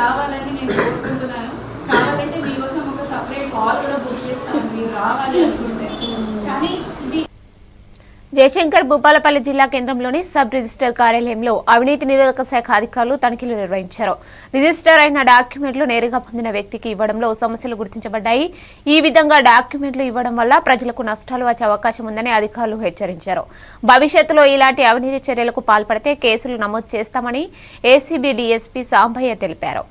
రావాలని నేను కోరుకుంటున్నాను. కావాలంటే మీకోసం ఒక సపరేట్ హాల్ కూడా బుక్ చేస్తాను. మీరు రావాలి జయశంకర్ భూపాలపల్లి జిల్లా కేంద్రంలోని సబ్ రిజిస్టర్ కార్యాలయంలో అవినీతి నిరోధక శాఖ అధికారులు తనిఖీలు నిర్వహించారు. రిజిస్టర్ అయిన డాక్యుమెంట్లు నేరుగా పొందిన వ్యక్తికి ఇవ్వడంలో సమస్యలు గుర్తించబడ్డాయి. ఈ విధంగా డాక్యుమెంట్లు ఇవ్వడం వల్ల ప్రజలకు నష్టాలు వచ్చే అవకాశం ఉందని అధికారులు హెచ్చరించారు. భవిష్యత్తులో ఇలాంటి అవినీతి చర్యలకు పాల్పడితే కేసులు నమోదు చేస్తామని ఏసీబీ డీఎస్పీ సాంబయ్య తెలిపారు.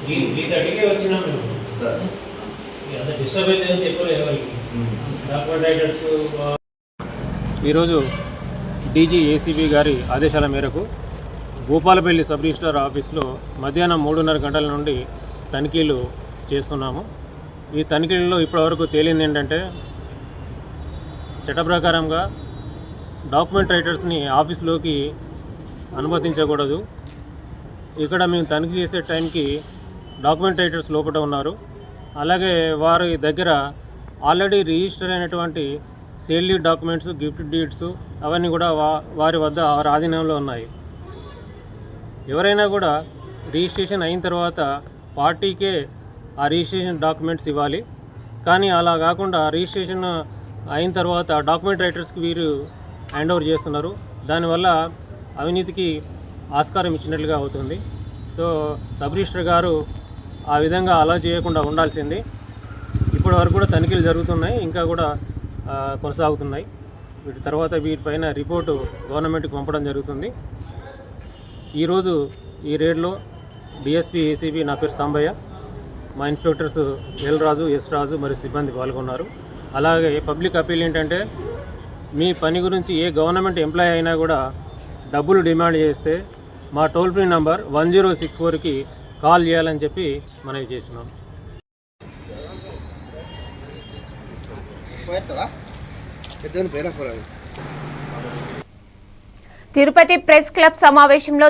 త్రీ త్రీ థర్టీకే వచ్చినాం మేము సార్ అంత డిస్టర్బ్ అయితే అని చెప్పలేదు ఎవరికి ఈరోజు డీజీ ఏసీబీ గారి ఆదేశాల మేరకు భూపాలపల్లి సబ్ రిజిస్టార్ ఆఫీస్లో మధ్యాహ్నం మూడున్నర గంటల నుండి తనిఖీలు చేస్తున్నాము. ఈ తనిఖీలలో ఇప్పటివరకు తేలింది ఏంటంటే చట్ట ప్రకారంగా డాక్యుమెంట్ రైటర్స్ని ఆఫీస్లోకి అనుమతించకూడదు. ఇక్కడ మేము తనిఖీ చేసే టైంకి డాక్యుమెంట్ రైటర్స్ లోపల ఉన్నారు. అలాగే వారి దగ్గర ఆల్రెడీ రిజిస్టర్ అయినటువంటి sale deed documents gift deeds అవన్నీ కూడా వారి వద్ద వారి ఆధీనంలో ఉన్నాయి. ఎవరైనా కూడా రిజిస్ట్రేషన్ అయిన తర్వాత పార్టీకే ఆ రిజిస్ట్రేషన్ డాక్యుమెంట్స్ ఇవ్వాలి. కానీ అలా కాకుండా రిజిస్ట్రేషన్ అయిన తర్వాత డాక్యుమెంట్ రైటర్స్కి వీరు హ్యాండ్ ఓవర్ చేస్తున్నారు. దానివల్ల అవినీతికి ఆస్కారం ఇచ్చినట్లుగా అవుతుంది. సో సబ్ రిజిస్టర్ గారు ఆ విధంగా అలా చేయకుండా ఉండాల్సింది. ఇప్పటి వరకు కూడా తనిఖీలు జరుగుతున్నాయి. ఇంకా కూడా కొనసాగుతున్నాయి. వీటి తర్వాత వీటిపైన రిపోర్టు గవర్నమెంట్కి పంపడం జరుగుతుంది. ఈరోజు ఈ రేడ్లో డిఎస్పీ ఏసీబీ నా పేరు సాంబయ్య. మా inspectors L Raju S Raju మరియు సిబ్బంది పాల్గొన్నారు. అలాగే పబ్లిక్ అపీల్ ఏంటంటే మీ పని గురించి ఏ గవర్నమెంట్ ఎంప్లాయీ అయినా కూడా డబ్బులు డిమాండ్ చేస్తే మా toll free number one zero six ఫోర్కి కాల్ చేయాలని చెప్పి మనవి చేస్తున్నాం. తిరుపతి ప్రెస్ క్లబ్ సమావేశంలో